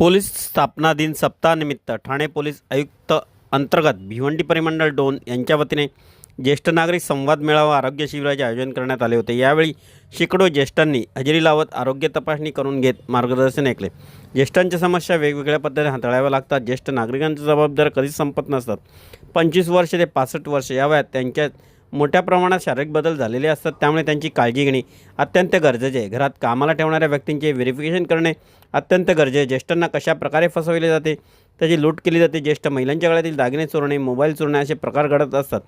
Police स्थापना दिन सप्ताहानिमित्त ठाणे पोलीस आयुक्त अंतर्गत भिवंडी परिमंडळ दोन यांच्या वतीने ज्येष्ठ नागरिक संवाद मेळावा आरोग्य शिबिराचे आयोजन करण्यात आले होते. यावेळी शेकडो ज्येष्ठांनी हजेरी लावत आरोग्य तपासणी करून घेत मार्गदर्शन ऐकले. ज्येष्ठांच्या समस्या वेगवेगळ्या पद्धतीने हाताळाव्या लागतात. ज्येष्ठ नागरिकांच्या जबाबदाऱ्या कधीच संपत नसतात. पंचवीस वर्ष ते पासष्ट वर्ष या वयात त्यांच्यात मोठ्या प्रमाणात शारीरिक बदल झालेले असतात त्यामुळे त्यांची काळजी घेणे अत्यंत गरजेचे आहे. घरात कामाला ठेवणाऱ्या व्यक्तींचे व्हेरिफिकेशन करणे अत्यंत गरजेचे आहे. ज्येष्ठांना कशा प्रकारे फसवले जाते त्याची लूट केली जाते ज्येष्ठ महिलांच्या गळ्यातील दागिने चोरणे मोबाईल चोरणे असे प्रकार घडत असतात.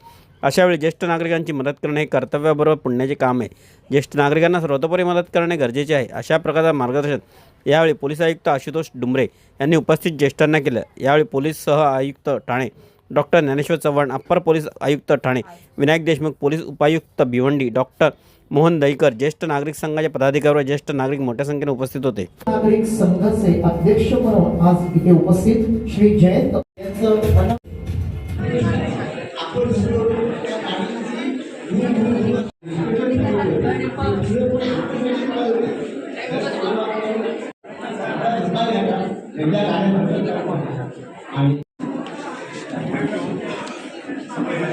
अशावेळी ज्येष्ठ नागरिकांची मदत करणे हे कर्तव्याबरोबर पुण्याचे काम आहे. ज्येष्ठ नागरिकांना सर्वतोपरी मदत करणे गरजेचे आहे अशा प्रकारचं मार्गदर्शन यावेळी पोलीस आयुक्त आशुतोष डुमरे यांनी उपस्थित ज्येष्ठांना केलं. यावेळी पोलीस सह आयुक्त Thane doctor Dnyaneshwar Chavan upper police आयुक्त ठाणे विनायक देशमुख पोलीस उपायुक्त भिवंडी डॉक्टर मोहन दहीकर ज्येष्ठ नागरिक संघाचे पदाधिकारी व ज्येष्ठ नागरिक मोठ्या संख्येने उपस्थित होते. नागरिक संघाचे अध्यक्ष म्हणून आज इथे उपस्थित श्री जयंत यांचं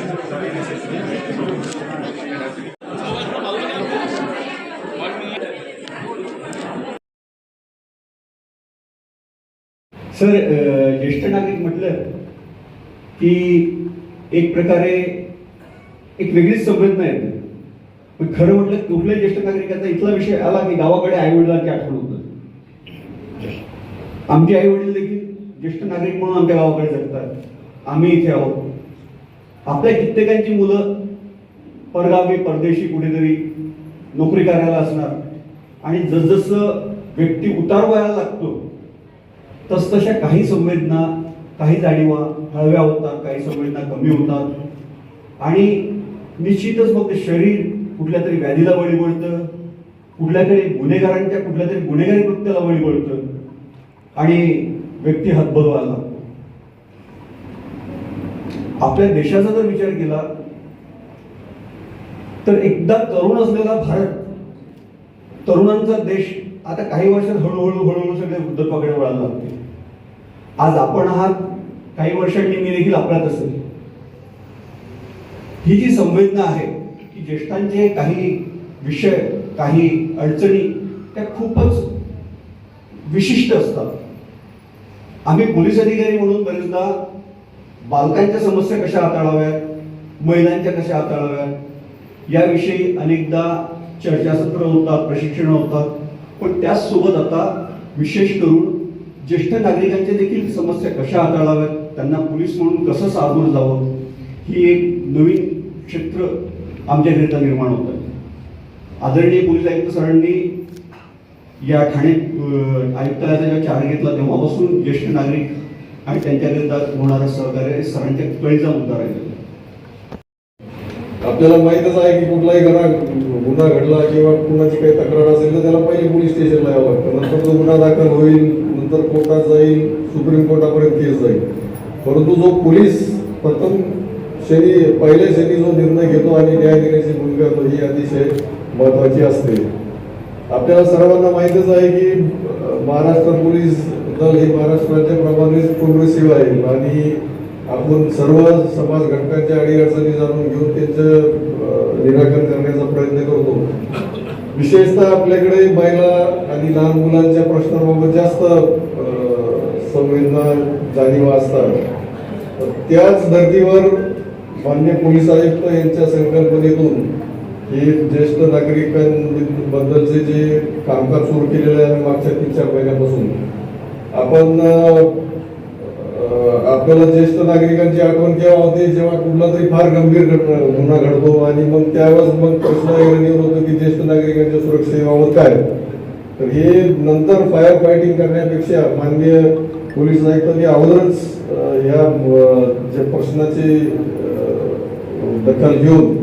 सर ज्येष्ठ नागरिक म्हटलं की एक प्रकारे एक वेगळीच संवेदना येते. पण खरं म्हटलं कुठल्याही ज्येष्ठ नागरिकाचा इथला विषय आला की गावाकडे आई वडिलांची आठवण होतं? आमचे आई वडील देखील ज्येष्ठ नागरिक म्हणून आमच्या गावाकडे जगतात. आम्ही इथे आहोत. आपल्या कित्येकांची मुलं परगावी परदेशी कुठेतरी नोकरी करायला असणार. आणि जसजसं व्यक्ती उतार व्हायला लागतो तसतशा काही संवेदना काही जाणीवा हळव्या होतात काही संवेदना कमी होतात. आणि निश्चितच मग ते शरीर कुठल्या तरी व्याधीला बळी पडतं कुठल्या तरी गुन्हेगारांच्या कुठल्या तरी गुन्हेगारी कृत्याला बळी पडतं. आणि व्यक्ती हातबल व्हायला लागतो. आपल्या देशाचा जर विचार केला तर एकदा तरुण असलेला भारत तरुणांचा देश आता काही वर्षात हळूहळू हळूहळू सगळे वृद्धत्वाकडे वळायला लागते आज आपण आहात काही वर्षांनी मी देखील आपल्यात असेल. ही जी संवेदना आहे की ज्येष्ठांचे काही विषय काही अडचणी त्या खूपच विशिष्ट असतात. आम्ही पोलीस अधिकारी म्हणून बरेचदा बालकांच्या समस्या कशा हाताळाव्यात? महिलांच्या कशा हाताळाव्यात? याविषयी अनेकदा चर्चासत्र होतात प्रशिक्षण होतात. पण त्याचसोबत आता विशेष करून ज्येष्ठ नागरिकांच्या देखील समस्या कशा हाताळाव्यात? त्यांना पोलीस म्हणून कसं सामोरं जावं? ही एक नवीन क्षेत्र आमच्याकरिता निर्माण होत आहे. आदरणीय पोलीस आयुक्त सरांनी या ठाणे आयुक्तालयाचा जेव्हा चार घेतला तेव्हापासून ज्येष्ठ नागरिक आणि त्यांच्याकरिता होणारं सहकार्य सरांच्या कळीचा मुद्दा राहिलेला आहे. आपल्याला माहितच आहे की कुठलाही घरा गुन्हा घडला किंवा कुणाची काही तक्रार असेल तर त्याला पहिले पोलीस स्टेशनला यावं लागतं. नंतर तो गुन्हा दाखल होईल नंतर कोर्टात जाईल सुप्रीम कोर्टापर्यंत केस जाईल. परंतु जो पोलीस प्रथम शनी पहिल्या शनी जो निर्णय घेतो आणि न्याय देण्याची भूमिका तो ही अतिशय महत्वाची असते. आपल्याला सर्वांना माहितच आहे की महाराष्ट्र पोलीस दल हे महाराष्ट्राच्या प्रमाणे पूर्ण सेवा आहे. आणि आपण सर्व समाज घटकांच्या अडीअडचणी जाणून घेऊन त्यांचं निराकरण करण्याचा प्रयत्न करतो. विशेषतः आपल्याकडे महिला आणि लहान मुलांच्या प्रश्नाबाबत जास्त संवेदना जाणीवा असतात. त्याच धर्तीवर मान्य पोलीस आयुक्त यांच्या संकल्पनेतून हे ज्येष्ठ नागरिकांबद्दलचे जे कामकाज सुरू केलेलं आहे मागच्या तीन चार महिन्यापासून आपण आपल्याला ज्येष्ठ नागरिकांची आठवण केव्हा होते जेव्हा कुठला तरी फार गंभीर गुन्हा घडतो आणि मग त्यावेळेस मग प्रश्न निर्माण होतो की ज्येष्ठ नागरिकांच्या सुरक्षेबाबत काय? तर हे नंतर फायर फायटिंग करण्यापेक्षा माननीय पोलीस आयुक्तांनी अगोदरच ह्या या प्रश्नाची दखल घेऊन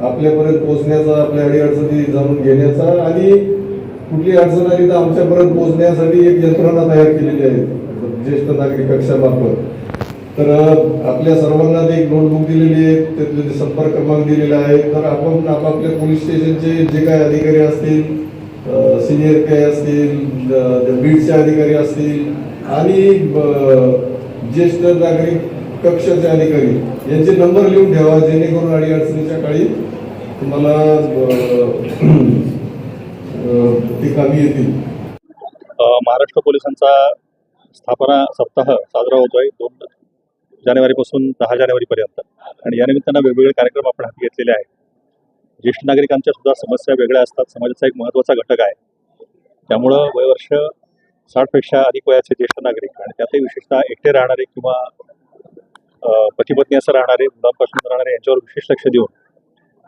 आपल्यापर्यंत पोहोचण्याचा आपल्या अडीअडचणी जाणून घेण्याचा आणि कुठली अडचण आली तर आमच्यापर्यंत पोहोचण्यासाठी एक यंत्रणा तयार केलेली आहे. ज्येष्ठ नागरिक कक्षामार्फत. तर आपल्या सर्वांना ते एक नोटबुक दिलेली आहे त्यातले जे संपर्क क्रमांक दिलेला आहे तर आपण आपापल्या पोलीस स्टेशनचे जे काही अधिकारी असतील सिनियर काय असतील बीडचे अधिकारी असतील आणि ज्येष्ठ नागरिक कक्षाचे अधिकारी. यांचे नंबर लिहून ठेवा जेणेकरून अडी अडचणीच्या काळी तुम्हाला ते कामी येतील. महाराष्ट्र पोलिसांचा स्थापना सप्ताह साजरा होतोय दोन जानेवारीपासून दहा जानेवारीपर्यंत. आणि या निमित्तानं वेगवेगळे कार्यक्रम आपण हाती घेतलेले आहेत. ज्येष्ठ नागरिकांच्या सुद्धा समस्या वेगळ्या असतात. समाजाचा एक महत्त्वाचा घटक आहे. त्यामुळं वयवर्ष साठपेक्षा अधिक वयाचे ज्येष्ठ नागरिक आणि त्यातही विशेषतः एकटे राहणारे किंवा पती-पत्नी असं राहणारे मुलांपासून राहणारे यांच्यावर विशेष लक्ष देऊन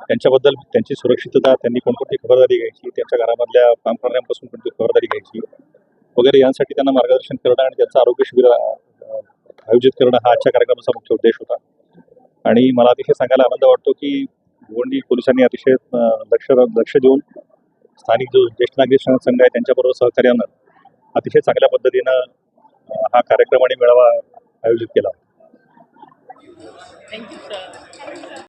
त्यांच्याबद्दल त्यांची सुरक्षितता त्यांनी कोणकोणती खबरदारी घ्यायची त्यांच्या घरामधल्या काम करण्यापासून कोणती खबरदारी घ्यायची वगैरे यांसाठी त्यांना मार्गदर्शन करणं आणि त्यांचं आरोग्य शिबिर आयोजित करणं हा आजच्या कार्यक्रमाचा मुख्य उद्देश होता. आणि मला अतिशय सांगायला आनंद वाटतो की गोंडी पोलिसांनी अतिशय लक्ष लक्ष देऊन स्थानिक जो ज्येष्ठ नागरिक संघ आहे त्यांच्याबरोबर सहकार्यानं अतिशय चांगल्या पद्धतीनं हा कार्यक्रम आणि मेळावा आयोजित केला. Thank you, sir.